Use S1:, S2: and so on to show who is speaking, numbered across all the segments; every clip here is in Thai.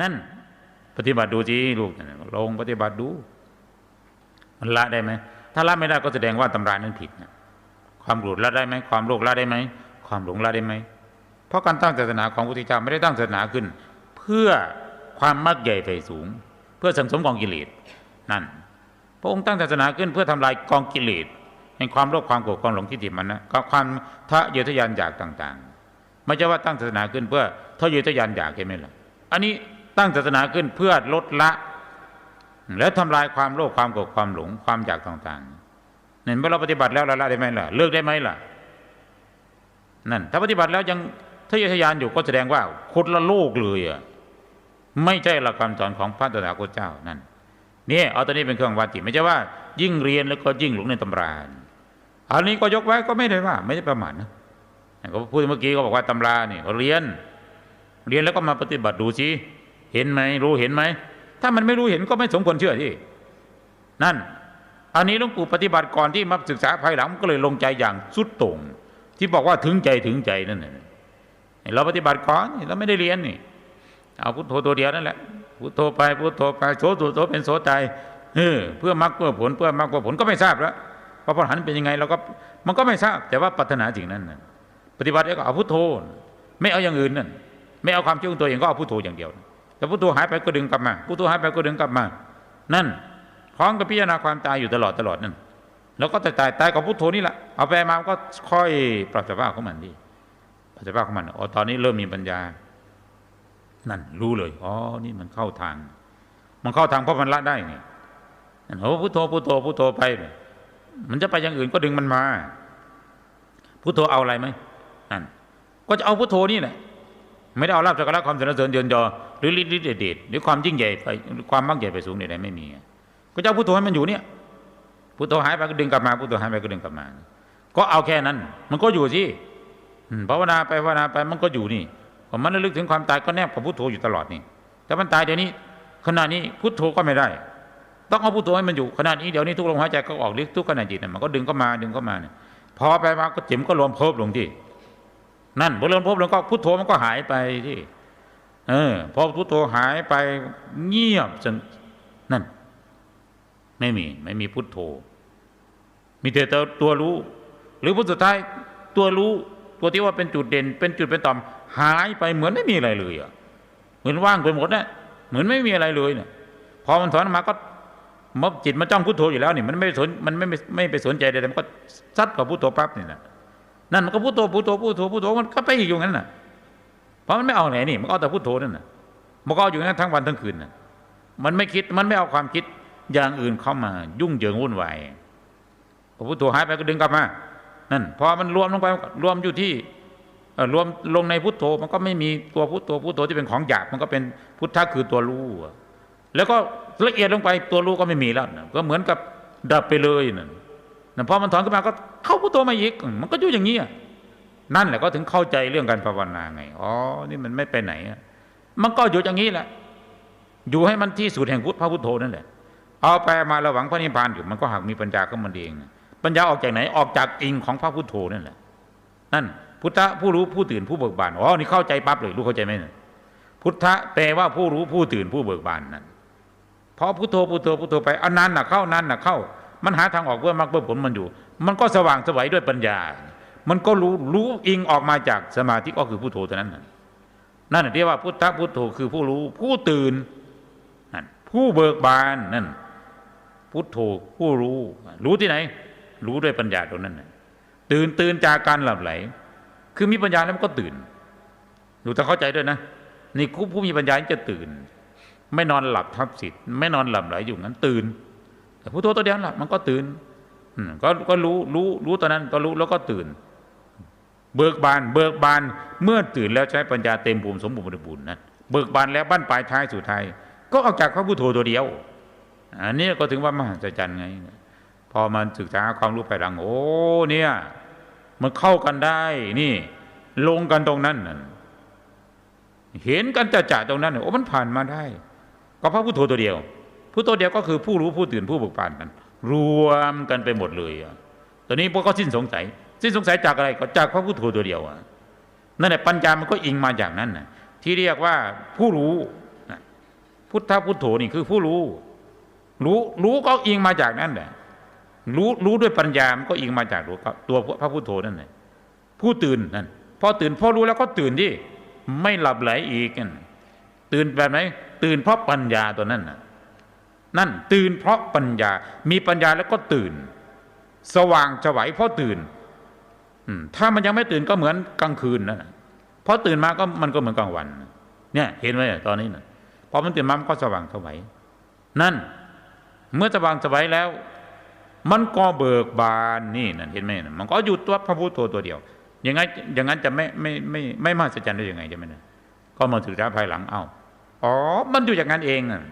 S1: นั่น ปฏิบัติดูจีลูกลงปฏิบัติดู มันละได้ไหมถ้าละไม่ได้ก็แสดงว่าตำรานั้นผิดนะความโกรธละได้ไหมความโลภละได้ไหมความหลงละได้ไหมเพราะการตั้งศาสนาของพระพุทธเจ้าไม่ได้ตั้งศาสนาขึ้น เพื่อความมักใหญ่ไฟสูง เพื่อสังสมกองกิเลสนั่น พระองค์ตั้งศาสนาขึ้นเพื่อทำลายกองกิเลสแห่งความโลภความโกรธความหลงที่ติมันนะความทะเยอทะยานอยากต่าง ๆ ไม่ใช่ว่าตั้งศาสนาขึ้นเพื่อทะเยอทะยานอยากใช่ไหมล่ะอันนี้ ตั้งศาสนาขึ้นเพื่อลดละ แล้วทำลายความโลภความโกรธความหลงความอยากต่างๆเนี่ยเมื่อเราปฏิบัติแล้วเราละได้ไหมล่ะ เลิกได้ไหมล่ะ นั่น ถ้าปฏิบัติแล้วยังทะเยอทะยานอยู่ก็แสดงว่าคนละโลกเลยอะไม่ใช่หลักคำสอนของพระตถาคตเจ้านั่นนี่เอาตัวนี้เป็นเครื่องวัดจิตไม่ใช่ว่า ยิ่งเรียนแล้วก็ยิ่งหลงในตำราอันนี้ก็ยกไว้ก็ไม่ได้ว่า ไม่ได้ประมาทนะก็พูดเมื่อกี้ก็บอกว่าตำราเนี่ยเรียน เรียนแล้วก็มาปฏิบัติดูสิ เห็นไหมรู้เห็นไหม ถ้ามันไม่รู้เห็นก็ไม่สมควรเชื่อที่นั่น อันนี้หลวงปู่ปฏิบัติก่อนที่มาศึกษาภายหลังก็เลยลงใจอย่างสุดต่งที่บอกว่าถึงใจถึงใจนั่นแหละเราปฏิบัติก่อนเราไม่ได้เรียนนี่ เอาพุทโธตัวเดียวนั่นแหละพุทโธไปพุทโธไปโสตุโสเป็นโสใจเออเพื่อมรรคเพื่อผลเพื่อมรรคเพื่อผลก็ไม่ทราบแล้วพระพรหันเป็นยังไงเราก็มันก็ไม่ทราบ แต่ว่าปรารถนาสิ่งนั้นปฏิบัติแล้วก็เอาพุทโธ ไม่เอาอย่างอื่นนั่นไม่เอาความเชื่อของตัวเองก็เอาพุทโธอย่างเดียว แต่พุทโธหายไปก็ดึงกลับมาพุทโธหายไปก็ดึงกลับมา นั่น พร้อมกับพิจารณาความตายอยู่ตลอดตลอดนั่น แล้วก็ตายตายตายกับพุทโธนี่แหละ เอาไปมาก็ค่อยปรับสภาพของมันดีปรับสภาพของมันอ๋อตอนนี้เริ่มมีปัญญา นั่นรู้เลย อ๋อ นี่มันเข้าทาง มันเข้าทางเพราะมันละได้ไงนั่นโอ้พุทโธพุทโธพุทโธไป มันจะไปอย่างอื่นก็ดึงมันมา พุทโธเอาอะไรไหมนั่น ก็จะเอาพุทโธนี่แหละ ไม่ได้เอาลาบสักการะความสรรเสริญเยินยอหรือฤทธิ์เดชหรือความยิ่งใหญ่ไปความมั่งใหญ่ไปสูงใดๆไม่มีก็เจะเอาพุทโธให้มันอยู่เนี่ยพุทโธหายไปก็ดึงกลับมาพุทโธหายไปก็ดึงกลับมา ก็เอาแค่นั้น มันก็อยู่สิภาวนาไปภาวนาไปมันก็อยู่นี่พอมันระลึกถึงความตายก็แนบกับพุทโธอยู่ตลอดนี่ แต่มันตายเดี๋ยวนี้ขณะนี้พุทโธก็ไม่ได้ ต้องเอาพุทโธให้มันอยู่ขณะนี้เดี๋ยวนี้ทุกลมหายใจก็ออกลึกทุกขณะจิตมันก็ดึงก็มาดึงก็มาเนี่ยพอไปมาก็จิ๋มก็รวมเพิบลงที่ นั่นพอรวมพิบลงก็พุทโธมันก็หายไปที่เออพอพุทโธหายไปเงียบจนนั่น ไม่มี ไม่มีพุทโธ มีแต่ตัวรู้ หรือพุทสุดท้ายตัวรู้ ตัวที่ว่าเป็นจุดเด่น เป็นจุดเป็นต่อม หายไปเหมือนไม่มีอะไรเลยอะเหมือนว่างไปหมดนะเหมือนไม่มีอะไรเลยเนี่ยพอมันถอนมาก็มบจิตมันจ้องพุทโธอยู่แล้วนี่มันไม่สนมันไม่ไม่ไปสนใจใดๆมันก็ซัดกับพุทโธปั๊บนี่นะ นั่นมันก็พุทโธพุทโธพุทโธพุทโธมันก็ไปอีกอยู่งั้นน่ะ เพราะมันไม่เอาไหนนี่มันเอาแต่พุทโธนั่นน่ะมันก็เอาอยู่นั้นทั้งวันทั้งคืนน่ะ มันไม่คิดมันไม่เอาความคิดอย่างอื่นเข้ามา ยุ่งเหยิงวุ่นวายพอพุทโธหายไปก็ดึงกลับมานั่นพอมันรวมลงไปรวมอยู่ที่รวมลงในพุทโธมันก็ไม่มีตัวพุทโธพุทโธที่เป็นของหยาบมันก็เป็นพุทธะคือตัวรู้แล้วก็ละเอียดลงไปตัวรู้ก็ไม่มีแล้วก็เหมือนกับดับไปเลยนั่น พอมันถอนขึ้นมาก็เข้าพุทโธมาอีก มันก็อยู่อย่างนี้นั่นแหละก็ถึงเข้าใจเรื่องการภาวนาไงอ๋อนี่มันไม่ไปไหนมันก็อยู่อย่างนี้แหละ อยู่ให้มันที่สุดแห่งพุทธพระพุทโธนั่นแหละเอาไปมาระหวังพระนิพพานอยู่มันก็หากมีปัญญาก็มันเองปัญญาออกจากไหนออกจากอิงของพระพุทโธนั่นแหละนั่นพุทธะผู้รู้ผู้ตื่นผู้เบิกบานอ๋อนี่เข้าใจปั๊บเลยรู้เข้าใจไหมพุทธะแปลว่าผู้รู้ผู้ตื่นผู้เบิกบานนั่นพอพุทโธพุทโธพุทโธไปอันนั้นน่ะเข้านั้นน่ะเข้า มันหาทางออกเพื่อมรรคเพื่อผลมันอยู่ มันก็สว่างสวัยด้วยปัญญา มันก็รู้รู้อิงออกมาจากสมาธิก็คือพุทโธเท่านั้น นั่นเรียกว่าพุทธะพุทโธคือผู้รู้ผู้ตื่นนั่นผู้เบิกบานนั่นพุทโธผู้รู้ รู้ที่ไหน รู้ด้วยปัญญาตรงนั้นตื่นตื่นจากการหลับไหล คือมีปัญญาแล้วมันก็ตื่นหนูต้องเข้าใจด้วยนะนี่คู่ผู้มีปัญญาจะตื่น ไม่นอนหลับทับสิทธิ์ไม่นอนหลับไหลอยู่นั้นตื่น แต่ผู้โทตัวเดียวหลับมันก็ตื่นก็ก็รู้รู้รู้ตอนนั้นก็รู้แล้วก็ตื่น เบิกบาน เบิกบานเมื่อตื่นแล้วใช้ปัญญาเต็มภูมิสมบูรณ์บริบูรณ์นั้นเบิกบานแล้วบ้านปลายท้ายสุดท้ายก็ออกจากพระพุทโธตัวเดียว อันนี้ก็ถึงว่ามหัศจรรย์ไง พอมันศึกษาความรู้ภายหลังโอ้เนี่ย มันเข้ากันได้ นี่ ลงกันตรงนั้นนั่นเห็นกันจะจ่าตรงนั้นโอ้มันผ่านมาได้ ก็พระพุทโธตัวเดียว ผู้ตัวเดียวก็คือผู้รู้ผู้ตื่นผู้บุกบานกันรวมกันไปหมดเลยอะตอนนี้พวกก็สิ้นสงสัย สิ้นสงสัยจากอะไรก็จากพระพุทโธตัวเดียวอะนั่นแหละปัญญามันก็อิงมาอย่างนั้นนะที่เรียกว่าผู้รู้พุทธพุทโธนี่คือผู้รู้ รู้รู้ก็อิงมาจากนั่นแหละรู้รู้ด้วยปัญญามันก็อิงมาจากรู้ตัวพระพุทโธนั่นแหละผู้ตื่นนั่นพอตื่นพอรู้แล้วก็ตื่นดิไม่หลับไหลอีกนั่นตื่นแบบไหนตื่นเพราะปัญญาตัวนั้นน่ะ นั่นตื่นเพราะปัญญา มีปัญญาแล้วก็ตื่น สว่างฉวัยเพราะตื่นถ้ามันยังไม่ตื่นก็เหมือนกลางคืนนะพอตื่นมาก็มันก็เหมือนกลางวัน เนี่ย เห็นไหมตอนนี้นะพอมันตื่นมามันก็สว่างฉวัยนั่น เมื่อสว่างฉวัยแล้ว มันก็เบิกบานนี่นั่นเห็นไหมนะมันก็อยู่ตัวพระพุทธตัวเดียว อย่างงั้นอย่างนั้นจะไม่ไม่ไม่ไม่มหัศจรรย์ได้ยังไงใช่ไหมเนี่ยก็มาศึกษาภายหลังเอ้าอ๋อ มันอยู่อย่างนั้นเองน่ะ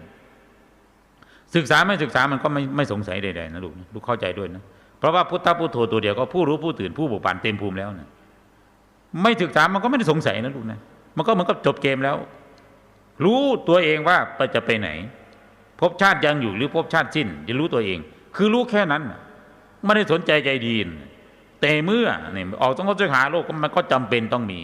S1: ศึกษาไม่ศึกษามันก็ไม่ไม่สงสัยใดๆนะลูกนะลูกเข้าใจด้วยนะเพราะว่าพุทธพุทโธตัวเดียวก็ผู้รู้ผู้ตื่นผู้บุกบานเต็มภูมิแล้วนะไม่ศึกษามันก็ไม่ได้สงสัยนะลูกนะมันก็เหมือนกับจบเกมแล้ว รู้ตัวเองว่าไปจะไปไหนภพชาติยังอยู่หรือภพชาติสิ้นจะรู้ตัวเอง คือรู้แค่นั้นไม่ได้สนใจใจดีนแต่เมื่อเนี่ยออกต้องเขาจะหาโลกมันก็จำเป็นต้องมี